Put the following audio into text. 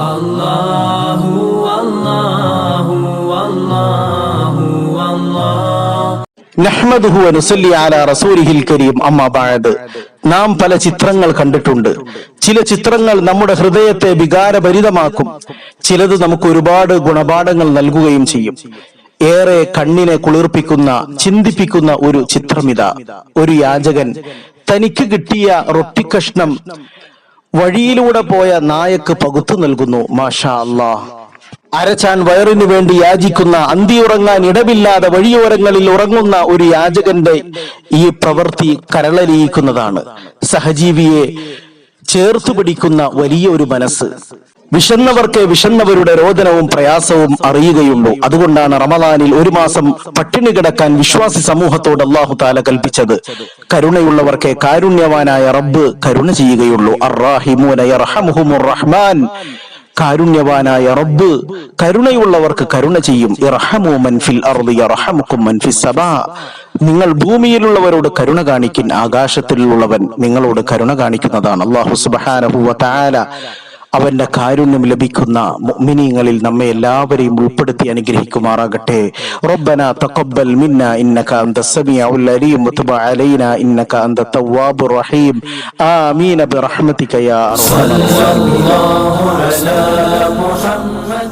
അല്ലാഹു അല്ലാഹു അല്ലാഹു അല്ലാഹു നഹ്മദുഹു വനുസല്ലി അലാ റസൂലിഹിൽ കരീം അമ്മ ബഅദ് നാം പല ചിത്രങ്ങൾ കണ്ടിട്ടുണ്ട്. ചില ചിത്രങ്ങൾ നമ്മുടെ ഹൃദയത്തെ വികാരഭരിതമാക്കും. ചിലത് നമുക്ക് ഒരുപാട് ഗുണപാഠങ്ങൾ നൽകുകയും ചെയ്യും. ഏറെ കണ്ണിനെ കുളിർപ്പിക്കുന്ന ചിന്തിപ്പിക്കുന്ന ഒരു ചിത്രമിത. ഒരു യാചകൻ തനിക്ക് കിട്ടിയ റൊട്ടിക്കഷ്ണം വഴിയിലൂടെ പോയ നായക്ക് പകുത്തു നൽകുന്നു മാഷാ അല്ലാ അരച്ചാൻ വയറിനു വേണ്ടി യാചിക്കുന്ന അന്തിയുറങ്ങാൻ ഇടമില്ലാതെ വഴിയോരങ്ങളിൽ ഉറങ്ങുന്ന ഒരു യാചകന്റെ ഈ പ്രവൃത്തി കരളലിയിക്കുന്നതാണ്. സഹജീവിയെ ചേർത്തു പിടിക്കുന്ന വലിയ ഒരു മനസ്സ്. വിശന്നവർക്ക് വിശന്നവരുടെ രോദനവും പ്രയാസവും അറിയുകയുള്ളൂ. അതുകൊണ്ടാണ് റമദാനിൽ ഒരു മാസം പട്ടിണി കിടക്കാൻ വിശ്വാസി സമൂഹത്തോട് അള്ളാഹു താല കൽപ്പിച്ചത്. കരുണയുള്ളവർക്ക് കാരുണ്യവാനായ റബ്ബ് കരുണ ചെയ്യുകയുള്ളൂ. റഹ്മാൻ. കാരുണ്യവാനായ റബ്ബ് കരുണയുള്ളവർക്ക് കരുണ ചെയ്യും. ഫിൽ നിങ്ങൾ ഭൂമിയിലുള്ളവരോട് കരുണ കാണിക്കിൻ ആകാശത്തിലുള്ളവൻ നിങ്ങളോട് കരുണ കാണിക്കുന്നതാണ്. അള്ളാഹു തആല അവന്റെ കാരുണ്യം ലഭിക്കുന്ന മുഅ്മിനീങ്ങളിൽ നമ്മെ എല്ലാവരെയും ഉൾപ്പെടുത്തി അനുഗ്രഹിക്കുമാറാകട്ടെ റബ്ബന തഖബ്ബൽ മിന്ന ഇന്നക അന്ത സമീഉൽ അലീം വതുബ് അലൈനാ ഇന്നക അന്ത തവ്വാബുർ റഹീം ആമീൻ ബിറഹ്മതിക യാ അർഹമർ റഹീം الله على محمد